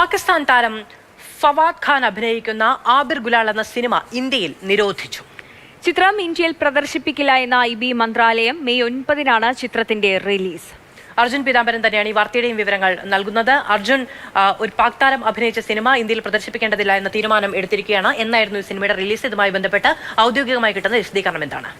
പാകിസ്ഥാൻ താരം ഫവാദ് ഖാൻ അഭിനയിക്കുന്ന ആബിർ ഗുലാൽ എന്ന സിനിമ ഇന്ത്യയിൽ നിരോധിച്ചു. ചിത്രം ഇന്ത്യയിൽ പ്രദർശിപ്പിക്കില്ല എന്ന ഐ ബി മന്ത്രാലയം മെയ് ഒൻപതിനാണ് ചിത്രത്തിന്റെ റിലീസ്. അർജുൻ പീതാംബരൻ തന്നെയാണ് ഈ വാർത്തയുടെയും വിവരങ്ങൾ നൽകുന്നത്. അർജുൻ ഒരു പാക് താരം അഭിനയിച്ച സിനിമ ഇന്ത്യയിൽ പ്രദർശിപ്പിക്കേണ്ടതില്ല എന്ന തീരുമാനം എടുത്തിരിക്കുകയാണ്. എന്നായിരുന്നു ഈ സിനിമയുടെ റിലീസ്. ഇതുമായി ബന്ധപ്പെട്ട് ഔദ്യോഗികമായി കിട്ടുന്ന വിശദീകരണം എന്താണ്?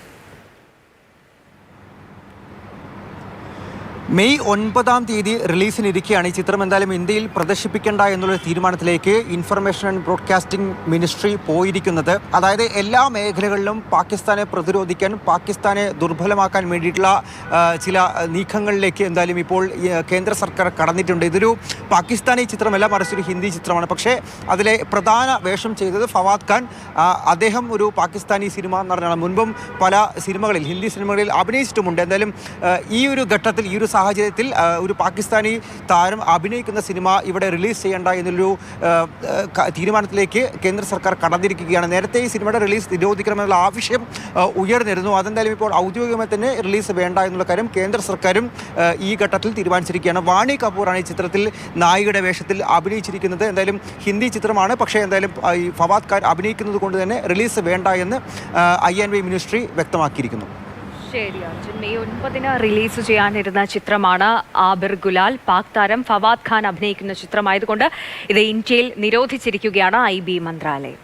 മെയ് ഒൻപതാം തീയതി റിലീസിനിരിക്കെയാണ് ഈ ചിത്രം എന്തായാലും ഇന്ത്യയിൽ പ്രദർശിപ്പിക്കേണ്ട എന്നുള്ള തീരുമാനത്തിലേക്ക് ഇൻഫർമേഷൻ ആൻഡ് ബ്രോഡ്കാസ്റ്റിംഗ് മിനിസ്ട്രി പോയിരിക്കുന്നത്. അതായത് എല്ലാ മേഖലകളിലും പാകിസ്ഥാനെ പ്രതിരോധിക്കാൻ പാകിസ്ഥാനെ ദുർബലമാക്കാൻ വേണ്ടിയിട്ടുള്ള ചില നീക്കങ്ങളിലേക്ക് എന്തായാലും ഇപ്പോൾ കേന്ദ്ര സർക്കാർ കടന്നിട്ടുണ്ട്. ഇതൊരു പാകിസ്ഥാനി ചിത്രമല്ല മറിച്ച് ഒരു ഹിന്ദി ചിത്രമാണ്. പക്ഷേ അതിലെ പ്രധാന വേഷം ചെയ്തത് ഫവാദ് ഖാൻ. അദ്ദേഹം ഒരു പാകിസ്ഥാനി സിനിമ പറഞ്ഞാണ് മുൻപും പല സിനിമകളിൽ ഹിന്ദി സിനിമകളിൽ അഭിനയിച്ചിട്ടുമുണ്ട്. എന്തായാലും ഈ ഒരു ഘട്ടത്തിൽ ഈ ഒരു സാഹചര്യത്തിൽ ഒരു പാകിസ്ഥാനി താരം അഭിനയിക്കുന്ന സിനിമ ഇവിടെ റിലീസ് ചെയ്യേണ്ട എന്നൊരു തീരുമാനത്തിലേക്ക് കേന്ദ്ര സർക്കാർ കടന്നിരിക്കുകയാണ്. നേരത്തെ ഈ സിനിമയുടെ റിലീസ് നിരോധിക്കണമെന്നുള്ള ആവശ്യം ഉയർന്നിരുന്നു. അതെന്തായാലും ഇപ്പോൾ ഔദ്യോഗികമായി തന്നെ റിലീസ് വേണ്ട എന്നുള്ള കാര്യം കേന്ദ്ര സർക്കാരും ഈ ഘട്ടത്തിൽ തീരുമാനിച്ചിരിക്കുകയാണ്. വാണി കപൂറാണ് ഈ ചിത്രത്തിൽ നായികയുടെ വേഷത്തിൽ അഭിനയിച്ചിരിക്കുന്നത്. എന്തായാലും ഹിന്ദി ചിത്രമാണ്. പക്ഷേ എന്തായാലും ഈ ഫവാദ് ഖാൻ അഭിനയിക്കുന്നത് കൊണ്ട് തന്നെ റിലീസ് വേണ്ട എന്ന് ഐ ആൻഡ് വി മിനിസ്ട്രി വ്യക്തമാക്കിയിരിക്കുന്നു. ശരി അർജുൻ. മെയ് ഒൻപതിന് റിലീസ് ചെയ്യാനിരുന്ന ചിത്രമാണ് ആബിർ ഗുലാൽ. പാക് താരം ഫവാദ് ഖാൻ അഭിനയിക്കുന്ന ചിത്രമായതുകൊണ്ട് ഇത് ഇന്ത്യയിൽ നിരോധിച്ചിരിക്കുകയാണ് ഐ ബി മന്ത്രാലയം.